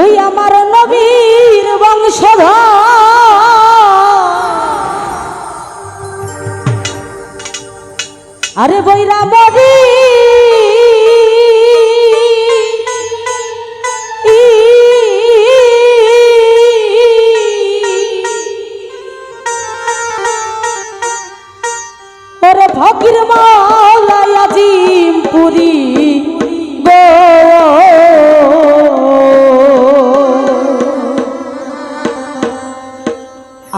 ওই আমার নবীর বংশধর। আরে বৈরা মরি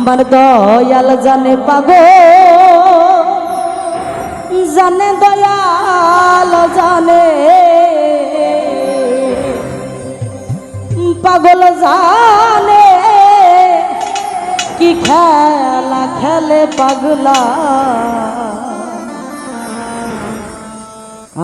আমার দয়াল জানে পাগো জানে দয়াল জানে। পাগল জানে কি খেলা খেলে পাগলা।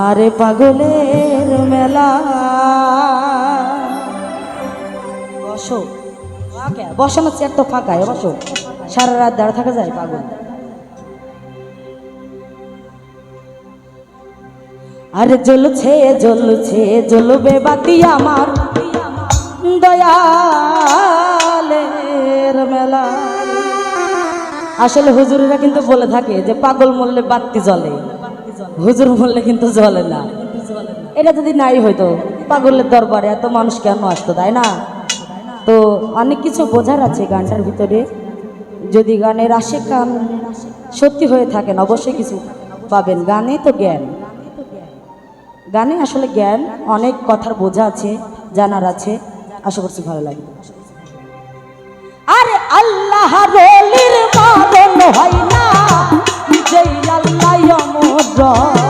আরে পাগলের মেলা ফাঁকা বসানো চেয়ার তো ফাঁকায়, বসো। সারা রাত দাঁড়া থাকা যায়, পাগল। আরে জ্বলছে জ্বলছে, জ্বলবে বাতি আমার। দয়ালের মেলা। আসলে হুজুরেরা কিন্তু বলে থাকে যে, পাগল মরলে বাতি জ্বলে। হুজুর মরলে কিন্তু জ্বলে না। এটা যদি নাই হইতো, পাগলের দরবারে এত মানুষ কেন আসতো, তাই না? তো অনেক কিছু বোঝার আছে গানটার ভিতরে। যদি গানের আশে কান সত্যি হয়ে থাকেন, অবশ্যই কিছু পাবেন। গানে তো জ্ঞান। গানে আসলে জ্ঞান, অনেক কথার বোঝা আছে, জানার আছে। আশা করছি ভালো লাগবে। আরে আল্লাহ রলির মরণ হয় না। আল্লাহ অমর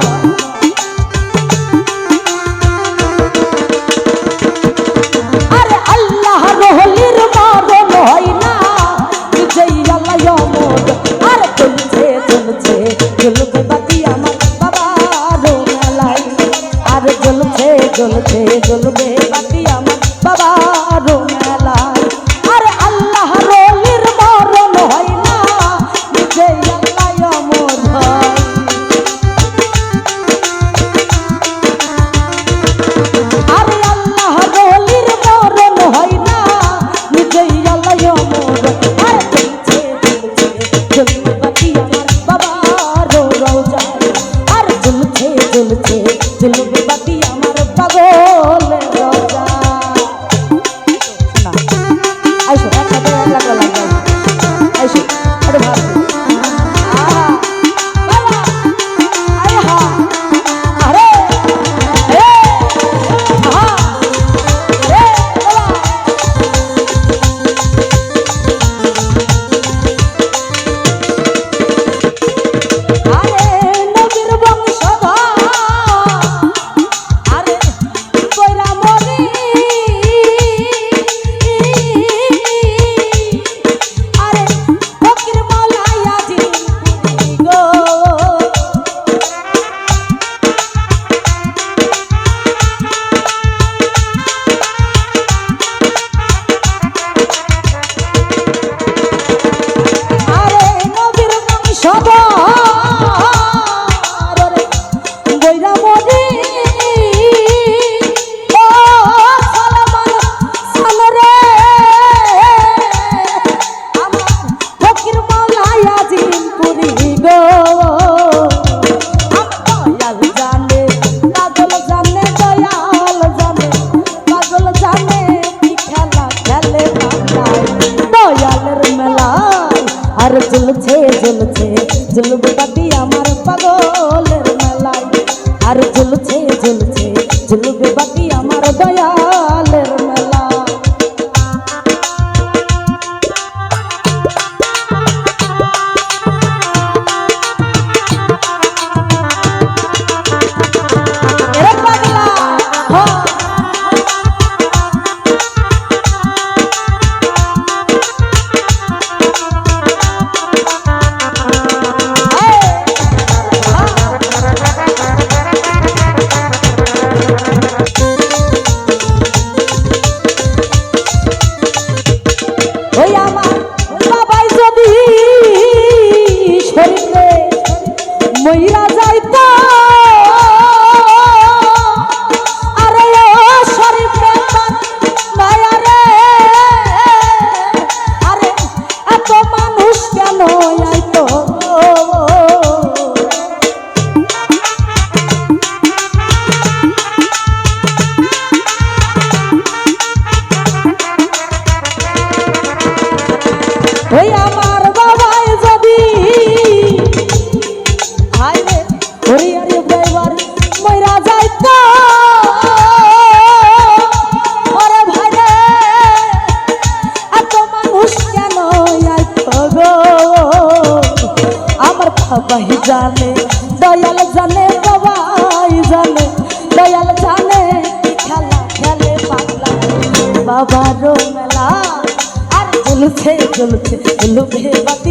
dizer.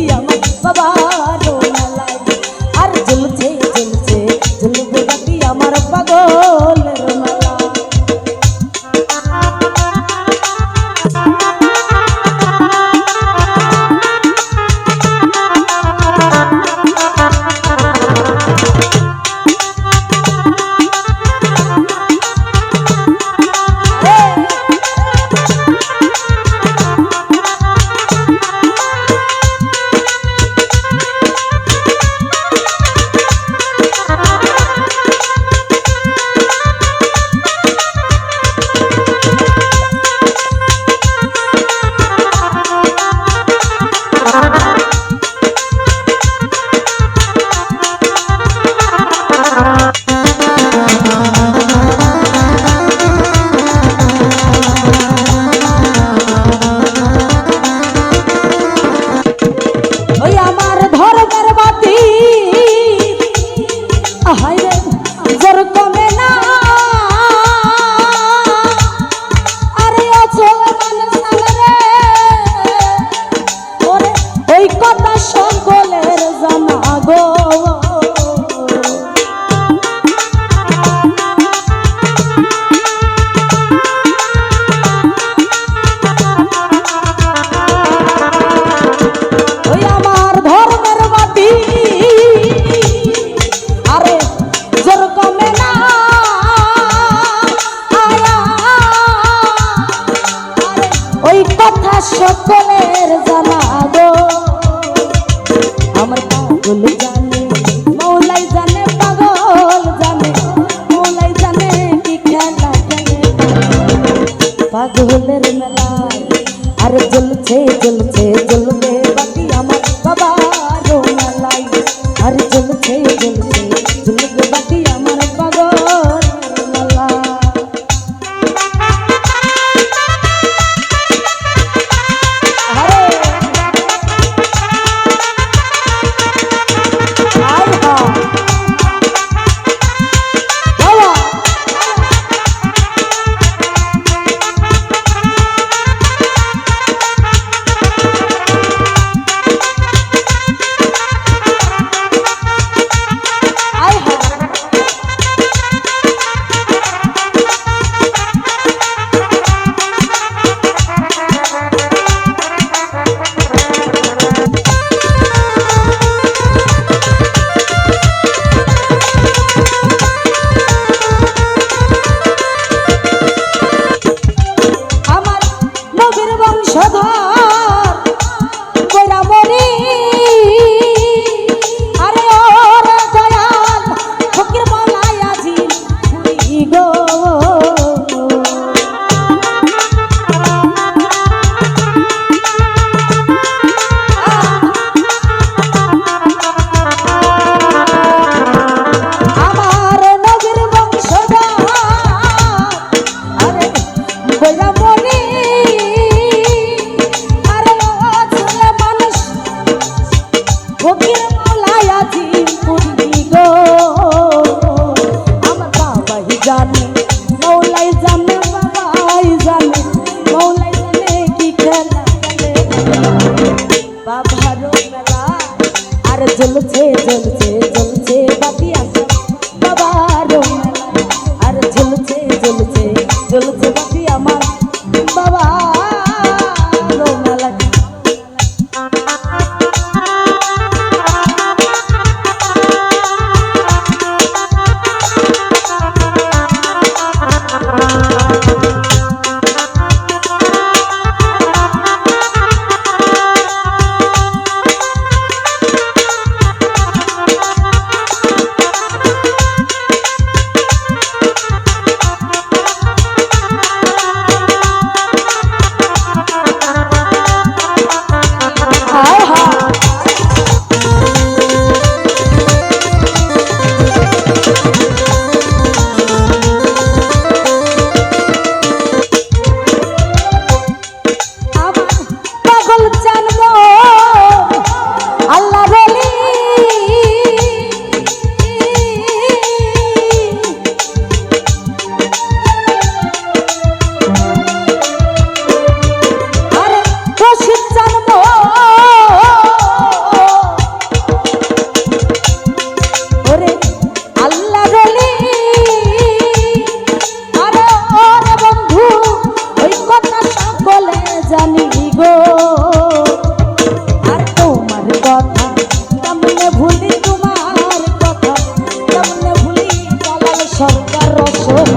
আর জ্বলছে জ্বলছে জ্বলবে। Puxador! জ্বলছে বাতি আমার। বাবা। সরকার রসনা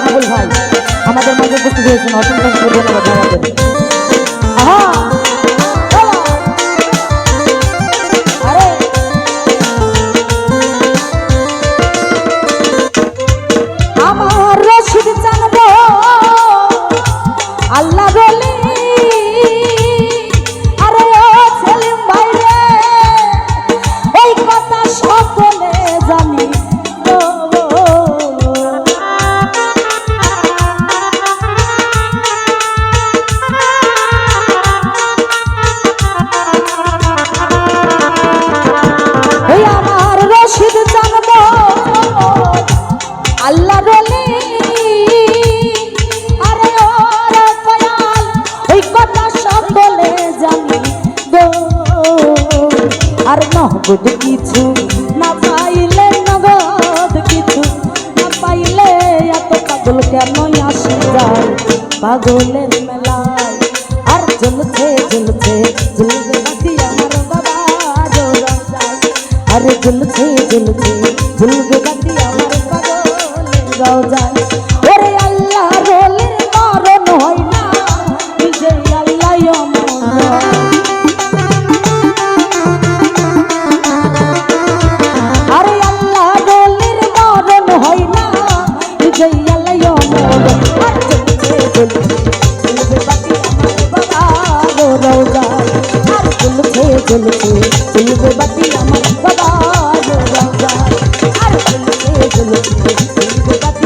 আরে নগদ কিছু না পাইলে নগদ কিছু, না পাইলে এত পাগল কেন আসি যায়? পাগলের মেলায় আর জ্বলছে জ্বলছে, জ্বলবে বাতি আমার বাবা জোড়া যায় আরে জ্বলছে জ্বলছে, জ্বলবে বাতি পাগলের রওজায় ওরে আল্লাহ, রোলের মরণ হয় না। নিজে আল্লাহ আরে আল্লাহ বলির মরণ হয় না। জয় আল্লাহ চলছে চলছে, চলবে বাকি আমার বাবা। আর চলছে চলছে চলবে বাকি